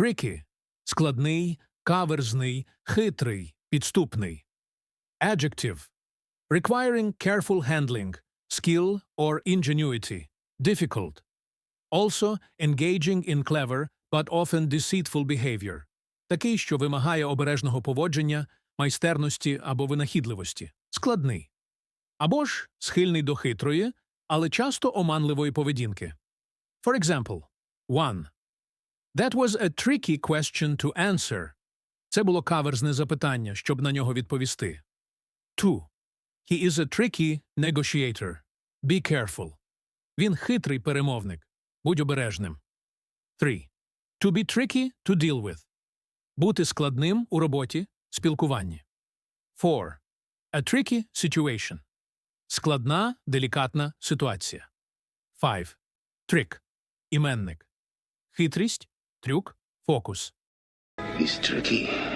tricky – складний, каверзний, хитрий, підступний. Adjective – requiring careful handling, skill or ingenuity, difficult. Also engaging in clever but often deceitful behavior. Такий, що вимагає обережного поводження, майстерності або винахідливості. Складний. Або ж схильний до хитрої, але часто оманливої поведінки. For example, 1. That was a tricky question to answer. Це було каверзне запитання, щоб на нього відповісти. 2. He is a tricky negotiator. Be careful. Він хитрий перемовник. Будь обережним. 3. To be tricky to deal with. Бути складним у роботі, спілкуванні. 4. A tricky situation. Складна, делікатна ситуація. 5. Trick. Іменник. Хитрість, трюк, фокус. He's tricky.